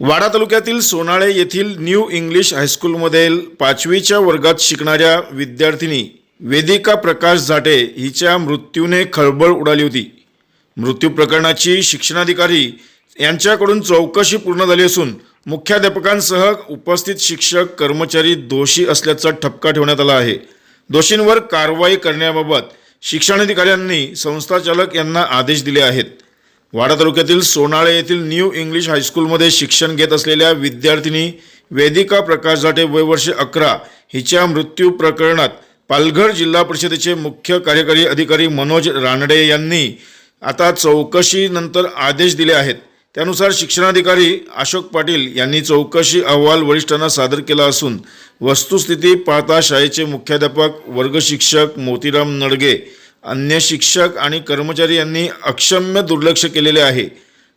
वाडा तालुक्यातील सोनाळे येथील new English हायस्कूलमधील पाचवीच्या वर्गात शिकणाऱ्या विद्यार्थिनी वेदिका प्रकाश झाटे हिच्या मृत्यूने खळबळ उडाली होती. मृत्यू प्रकरणाची शिक्षणाधिकारी यांच्याकडून चौकशी पूर्ण झाली असून मुख्याध्यापकांसह उपस्थित शिक्षक कर्मचारी दोषी असल्याचा ठपका ठेवण्यात आला आहे. दोषींवर कारवाई करण्याबाबत शिक्षणाधिकाऱ्यांनी संस्थाचालक यांना आदेश दिले आहेत. वाडा तालुक्यातील सोनाळे येथील न्यू इंग्लिश हायस्कूलमध्ये शिक्षण घेत असलेल्या विद्यार्थिनी वेदिका प्रकाश जाटे वय वर्ष अकरा हिच्या मृत्यू प्रकरणात पालघर जिल्हा परिषदेचे मुख्य कार्यकारी अधिकारी मनोज रानडे यांनी आता चौकशीनंतर आदेश दिले आहेत. त्यानुसार शिक्षणाधिकारी अशोक पाटील यांनी चौकशी अहवाल वरिष्ठांना सादर केला असून वस्तुस्थिती पाहता शाळेचे मुख्याध्यापक वर्गशिक्षक मोतीराम नडगे अन्य शिक्षक आणि कर्मचारी यांनी अक्षम्य दुर्लक्ष केलेले आहे.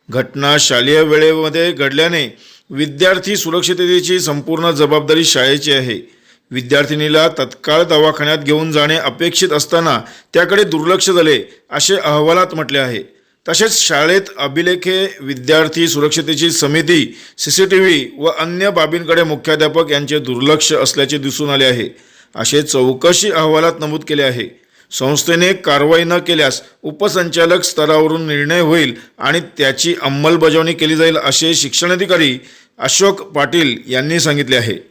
घटना शालेय वेळेमध्ये घडल्याने विद्यार्थी सुरक्षिततेची संपूर्ण जबाबदारी शाळेची आहे. विद्यार्थिनीला तत्काळ दवाखान्यात घेऊन जाणे अपेक्षित असताना त्याकडे दुर्लक्ष झाले असे अहवालात म्हटले आहे. तसेच शाळेत अभिलेखे विद्यार्थी सुरक्षतेची समिती सी सी टी व्ही व अन्य बाबींकडे मुख्याध्यापक यांचे दुर्लक्ष असल्याचे दिसून आले आहे. असे चौकशी अहवालात नमूद केले आहे. संस्थेने कारवाई न केल्यास उपसंचालक स्तरावरून निर्णय होईल आणि त्याची अंमलबजावणी केली जाईल असे शिक्षणाधिकारी अशोक पाटील यांनी सांगितले आहे.